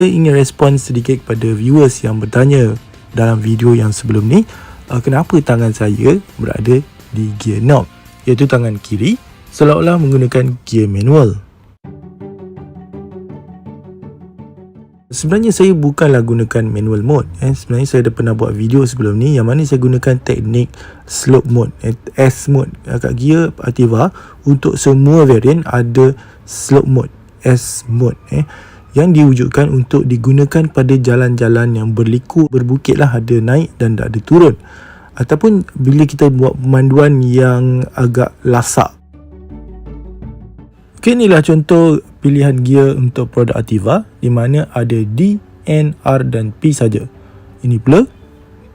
Saya ingin respon sedikit kepada viewers yang bertanya dalam video yang sebelum ni uh, kenapa tangan saya berada di gear knob iaitu tangan kiri seolah-olah menggunakan gear manual. Sebenarnya saya bukanlah gunakan manual mode. Eh. Sebenarnya saya dah pernah buat video sebelum ni yang mana saya gunakan teknik slope mode, eh, S mode kat gear Ativa untuk semua variant ada slope mode, S mode. Eh yang diwujudkan untuk digunakan pada jalan-jalan yang berliku berbukit lah ada naik dan ada turun. Ataupun bila kita buat pemanduan yang agak lasak. Ok inilah contoh pilihan gear untuk produk Ativa di mana ada D, N, R dan P saja. ini pula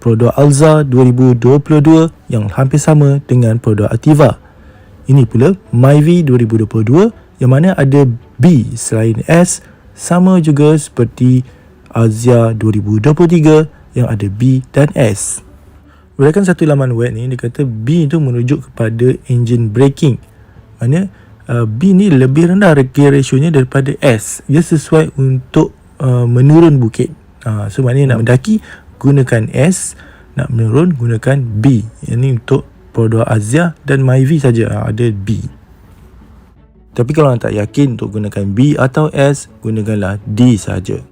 produk Alza 2022 yang hampir sama dengan produk Ativa. Ini pula MyV 2022 yang mana ada B selain S sama juga seperti Azia 2023 yang ada B dan S. Berdasarkan satu laman web ni, dia kata B itu merujuk kepada engine braking. Maksudnya uh, B ni lebih rendah gear ratio-nya daripada S. Dia sesuai untuk uh, menurun bukit. Uh, so maknanya nak mendaki gunakan S, nak menurun gunakan B. Ini untuk produk Azia dan Myvi saja uh, ada B. Tapi kalau anda tak yakin untuk gunakan B atau S, gunakanlah D saja.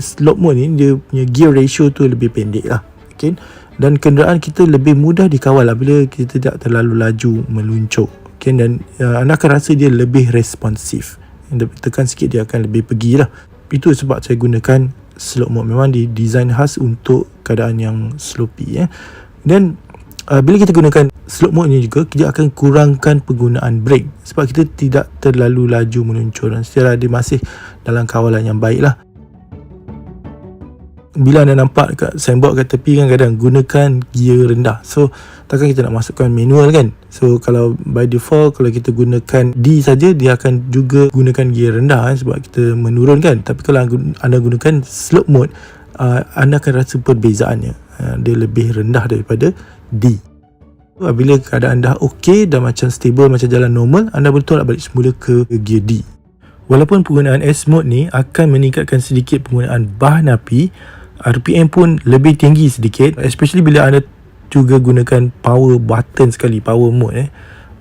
Slope mode ni dia punya gear ratio tu lebih pendek lah. Okay? Dan kenderaan kita lebih mudah dikawal lah bila kita tidak terlalu laju meluncur. Okay? Dan uh, anda akan rasa dia lebih responsif. Tekan sikit dia akan lebih pergi lah. Itu sebab saya gunakan slope mode. Memang di design khas untuk keadaan yang slopey. Eh. Dan uh, bila kita gunakan slope mode ni juga kita akan kurangkan penggunaan brake sebab kita tidak terlalu laju meluncur dan secara dia masih dalam kawalan yang baik lah. Bila anda nampak kat signboard kat tepi kan kadang gunakan gear rendah. So takkan kita nak masukkan manual kan? So kalau by default kalau kita gunakan D saja dia akan juga gunakan gear rendah kan, sebab kita menurunkan tapi kalau anda gunakan slope mode uh, anda akan rasa perbezaannya. Uh, dia lebih rendah daripada D Bila keadaan dah okey dan macam stable macam jalan normal, anda boleh tolak balik semula ke gear D. Walaupun penggunaan S mode ni akan meningkatkan sedikit penggunaan bahan api, RPM pun lebih tinggi sedikit especially bila anda juga gunakan power button sekali, power mode eh.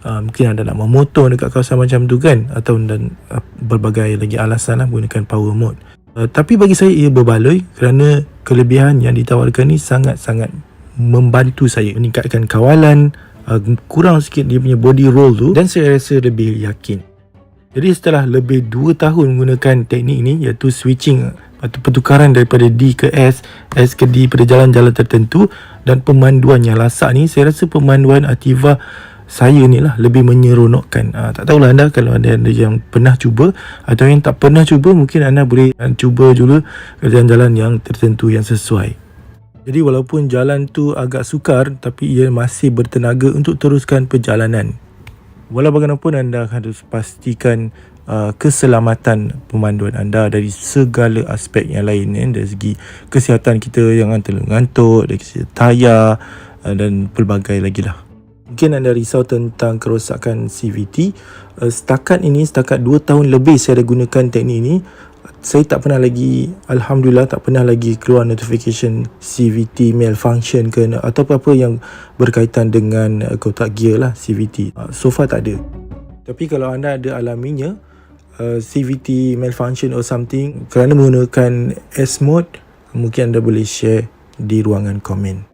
Uh, mungkin anda nak memotor dekat kawasan macam tu kan atau dan uh, berbagai lagi alasan lah menggunakan power mode. Uh, tapi bagi saya ia berbaloi kerana kelebihan yang ditawarkan ni sangat-sangat membantu saya meningkatkan kawalan uh, kurang sikit dia punya body roll tu dan saya rasa lebih yakin. Jadi setelah lebih 2 tahun menggunakan teknik ni iaitu switching atau pertukaran daripada D ke S S ke D pada jalan-jalan tertentu dan pemanduan yang lasak ni saya rasa pemanduan Ativa saya ni lah lebih menyeronokkan. Uh, tak tahulah anda kalau anda, anda yang pernah cuba atau yang tak pernah cuba mungkin anda boleh cuba dulu jalan-jalan yang tertentu yang sesuai jadi walaupun jalan tu agak sukar tapi ia masih bertenaga untuk teruskan perjalanan. Walau bagaimanapun anda harus pastikan uh, keselamatan pemanduan anda dari segala aspek yang lain eh, dari segi kesihatan kita yang terlalu ngantuk, dari segi tayar uh, dan pelbagai lagi lah. Mungkin anda risau tentang kerosakan CVT. Uh, setakat ini, setakat 2 tahun lebih saya dah gunakan teknik ini saya tak pernah lagi alhamdulillah tak pernah lagi keluar notification CVT malfunction ke atau apa-apa yang berkaitan dengan uh, kotak gear lah CVT uh, so far tak ada. Tapi kalau anda ada alaminya uh, CVT malfunction or something kerana menggunakan S mode mungkin anda boleh share di ruangan komen